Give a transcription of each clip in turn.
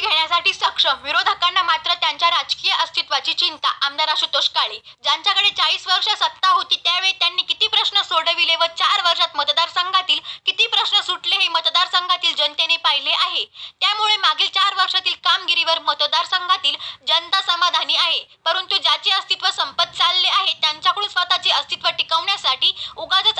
घेण्यासाठी सक्षम. विरोधकांना मात्र त्यांच्या राजकीय अस्तित्वाची चिंता. आमदार आशुतोष काळे ज्यांच्याकडे चाळीस वर्ष सत्ता होती त्यावेळी त्यांनी किती प्रश्न सोडविले व चार वर्षात मतदारसंघातील किती प्रश्न सुटले हे मतदारसंघातील जनतेने पाहिले आहे. त्यामुळे मागील चार वर्षातील कामगिरीवर मतदारसंघातील जनता समाधानी आहे. परंतु ज्याचे अस्तित्व संपत चालले आहे त्यांच्याकडून स्वतःचे अस्तित्व टिकवण्यासाठी उगाच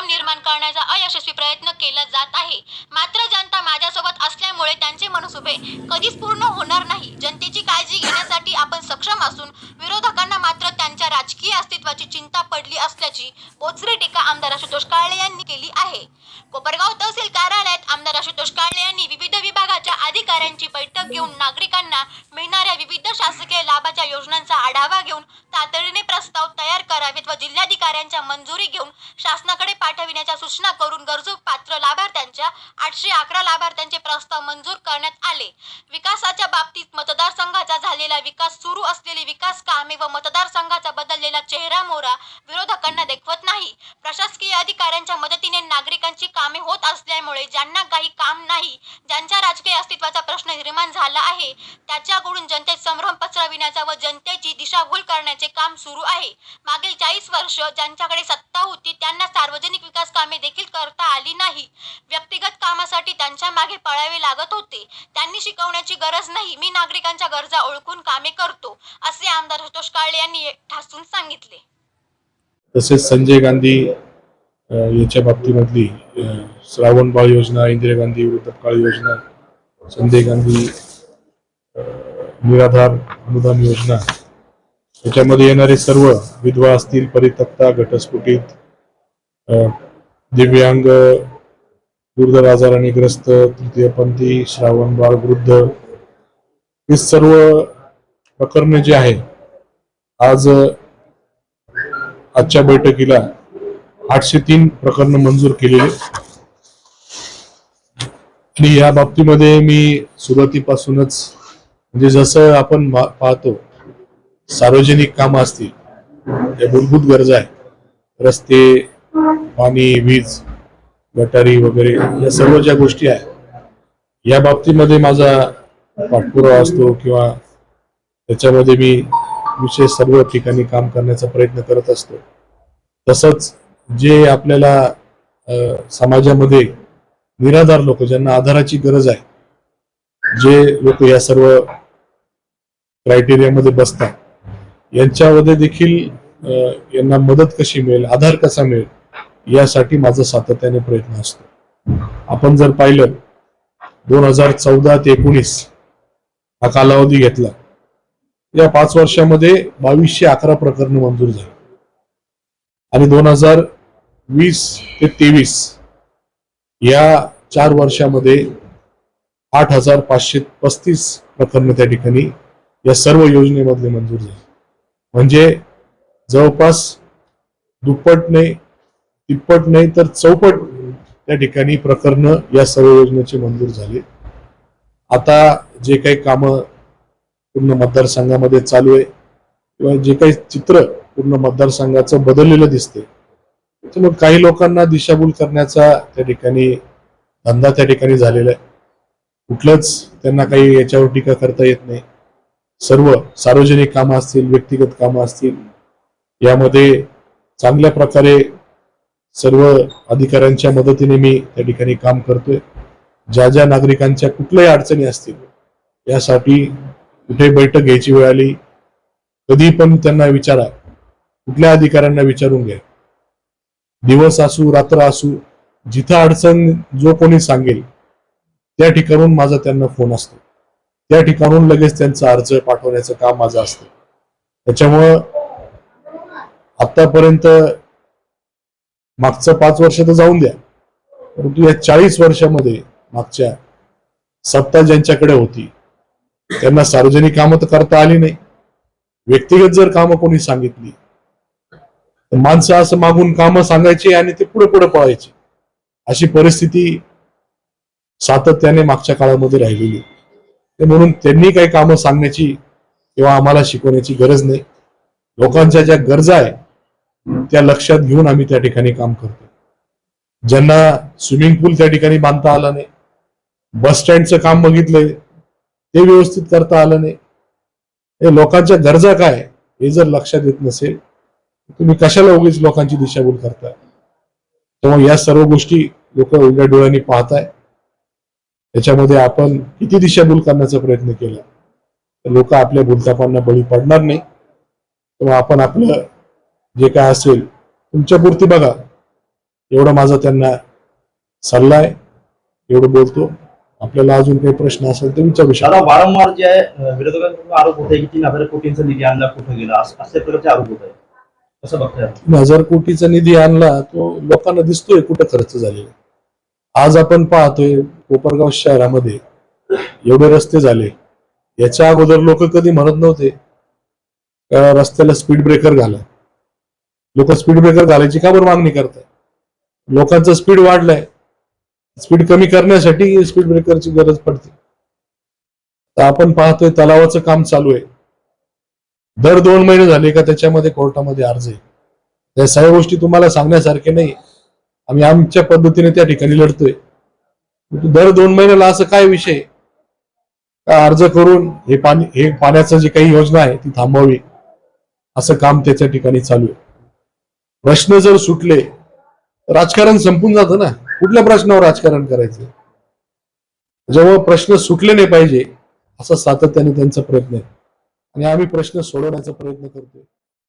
जनतेत निर्माण करण्याचा अयशस्वी प्रयत्न केला जात आहे. मात्र जनता माझ्यासोबत असल्यामुळे त्यांचे मनसुबे कधीच पूर्ण होणार नाही. जनतेची काळजी घेण्यासाठी आपण सक्षम असून विरोधकांना मात्र त्यांच्या राजकीय अस्तित्वाची चिंता पडली असल्याची बोचरी टीका आमदार आशुतोष काळे यांनी केली आहे. कोपरगाव तहसील कार्यालयात आमदार आशुतोष काळे यांनी विविध विभागाच्या अधिकाऱ्यांची बैठक घेऊन नागरिकांना मिळणाऱ्या विविध शासकीय लाभाच्या योजनांचा आढावा घेऊन तातडीने प्रस्ताव तयार करावेत व जिल्ह्यात जिल्हाधिकाऱ्यांच्या मंजुरी घेऊन शासनाकडे पाठविण्याच्या सूचना करून गरजू पात्र लाभार्थ्यांच्या आठशे अकरा लाभार्थ्यांचे प्रस्ताव मंजूर करण्यात आले. विकासाच्या बाबतीत मतदारसंघाचा झालेला विकास सुरू असलेली विकास कामे व मतदारसंघाचा बदललेला चेहरा मोहरा विरोधकांना देखवत नाही. प्रशासकीय अधिकाऱ्यांच्या मदतीने नागरिकांची कामे होत असल्यामुळे ज्यांना काही काम नाही ज्यांच्या राजकीय अस्तित्वाचा प्रश्न निर्माण झाला आहे त्याच्याकडून जनतेत संभ्रम पसरविण्याचा व जनतेची दिशाभूल करण्याचे काम सुरू आहे. मागील चाळीस वर्ष ज्यांच्याकडे सत्ता होती त्यांना सार्वजनिक विकास कामे देखील करता आली नाही. व्यक्तिगत कामासाठी त्यांच्या मागे पळावे लागत होते. त्यांनी शिकवण्याची गरज नाही. मी नागरिकांच्या गरजा ओळखून कामे करतो असे आमदार संतोष काळे यांनी ठासून सांगितले. तसेच संजय गांधी याच्या बाबतीमधली श्रावण बाळ योजना इंदिरा गांधी वृद्धकाळ योजना संजय गांधी निराधार अनुदान योजना याच्यामध्ये येणारे सर्व विधवा असतील परितक्ता घटस्फोटित दिव्यांग दुर्धर आजाराने ग्रस्त तृतीयपंथी श्रावण बाळ वृद्ध हे सर्व प्रकरणे जे आहे आज आजच्या बैठकीला आठशे तीन प्रकरण मंजूर केलेले आणि या बाबतीमध्ये मी सुरुवातीपासूनच म्हणजे जसं आपण पाहतो सार्वजनिक कामं असतील या मूलभूत गरजा आहे रस्ते पाणी वीज गटारी वगैरे या सर्व ज्या गोष्टी आहेत या बाबतीमध्ये माझा पाठपुरावा असतो किंवा त्याच्यामध्ये मी विषय सर्व ठिकाणी काम करण्याचा प्रयत्न करत असतो. तसंच जे आपल्याला समाजामध्ये निराधार लोक ज्यांना आधाराची गरज आहे जे लोक या सर्व क्रायटेरियामध्ये बसतात यांच्यामध्ये देखील यांना मदत कशी मिळेल आधार कसा मिळेल यासाठी माझा सातत्याने प्रयत्न असतो. आपण जर पाहिलं दोन हजार चौदा ते एकोणीस हा कालावधी घेतला या पाच वर्षामध्ये बावीसशे अकरा प्रकरण मंजूर झाली. आणि दोन हजार वीस ते तेवीस या चार वर्षामध्ये आठ हजार पाचशे पस्तीस प्रकरण त्या ठिकाणी या सर्व योजनेमधले मंजूर झाले. म्हणजे जवळपास दुप्पट नाही तिप्पट नाही तर चौपट त्या ठिकाणी प्रकरण या सर्व योजनेचे मंजूर झाले. आता जे काही कामं पूर्ण मतदारसंघामध्ये चालू आहे. किंवा जे काही चित्र पूर्ण मतदारसंघाचं बदललेलं दिसते त्यामुळे काही लोकांना दिशाभूल करण्याचा त्या ठिकाणी धंदा त्या ठिकाणी झालेला आहे. कुठलंच त्यांना काही याच्यावर टीका करता येत नाही. सर्व सार्वजनिक कामं असतील व्यक्तिगत कामं असतील यामध्ये चांगल्या प्रकारे सर्व अधिकाऱ्यांच्या मदतीने मी त्या ठिकाणी काम करतोय. ज्या ज्या नागरिकांच्या कुठल्याही अडचणी असतील यासाठी कुठे बैठक घ्यायची वेळ आली कधी पण त्यांना विचारा. कुठल्या अधिकाऱ्यांना विचारून घ्या. दिवस असू रात्र असू जिथं अडचण जो कोणी सांगेल त्या ठिकाणून माझा त्यांना फोन असतो. त्या ठिकाणून लगेच त्यांचा अर्ज पाठवण्याचं काम माझं असतं. त्याच्यामुळं आतापर्यंत मागचं पाच वर्ष तर जाऊन द्या. परंतु या चाळीस वर्षामध्ये मागच्या सत्ता ज्यांच्याकडे होती त्यांना सार्वजनिक कामं तर करता आली नाही. व्यक्तिगत जर कामं कोणी सांगितली तर माणसं असं मागून कामं सांगायची आणि ते पुढे पुढे पळायचे. अशी परिस्थिती सातत्याने मागच्या काळामध्ये राहिलेली. म्हणून त्यांनी काही कामं सांगण्याची किंवा आम्हाला शिकवण्याची गरज नाही. लोकांच्या ज्या गरजा आहे त्या लक्षात घेऊन आम्ही त्या ठिकाणी काम करतो ज्यांना स्विमिंग पूल त्या ठिकाणी बांधता आला नाही. बस स्टँडचं काम बघितलंय. ते व्यवस्थित करता आलं नाही. हे लोकांच्या गरजा काय हे जर लक्षात येत नसेल तुम्ही कशाला उगीच लोकांची दिशाभूल करताय? तेव्हा या सर्व गोष्टी लोक उघड्या डोळ्यांनी पाहताय. त्याच्यामध्ये आपण किती दिशाभूल करण्याचा प्रयत्न केला. तर लोक आपल्या भूलतापांना बळी पडणार नाही. तेव्हा आपण आपलं जे काय असेल तुमच्या पुरती बघा. एवढा माझा त्यांना सल्ला आहे. एवढं बोलतो. आपल्याला अजून काही प्रश्न असेल तर विचारू शकता. वारंवार जे आहे विरोधकांकडून आरोप होत आहे की तीन हजार कोटींचा निधी आणला कुठं गेला? असं प्रकारचे आरोप होत आहे कसं बघताय? तीन हजार कोटीचा निधी आणला तो लोकांना दिसतोय कुठं खर्च झालेला. आज आपण पाहतोय कोपरगाव शहरामध्ये एवढे रस्ते झाले. याच्या अगोदर लोक कधी म्हणत नव्हते रस्त्याला स्पीड ब्रेकर घाला लोक स्पीड ब्रेकर घालायची का बरं मागणी करताय? लोकांचं स्पीड वाढलंय. स्पीड कमी करण्यासाठी स्पीड ब्रेकरची गरज पडते. तर आपण पाहतोय तलावाचं काम चालू आहे. दर दोन महिने झाले का त्याच्यामध्ये कोर्टामध्ये अर्ज आहे. त्या सगळ्या गोष्टी तुम्हाला सांगण्यासारखे नाही. आम्ही आमच्या पद्धतीने त्या ठिकाणी लढतोय. दर दोन महिन्याला असं काय विषय? का अर्ज करून हे पाणी हे पाण्याचं जी काही योजना आहे ती थांबवावी? असं काम त्याच्या ठिकाणी चालू आहे. प्रश्न जर सुटले राजकारण संपून जातं ना. कुठल्या प्रश्नावर राजकारण करायचं? जेव्हा प्रश्न सुटले नाही पाहिजे असा सातत्याने त्यांचा प्रयत्न आहे. आणि आम्ही प्रश्न सोडवण्याचा प्रयत्न करतोय.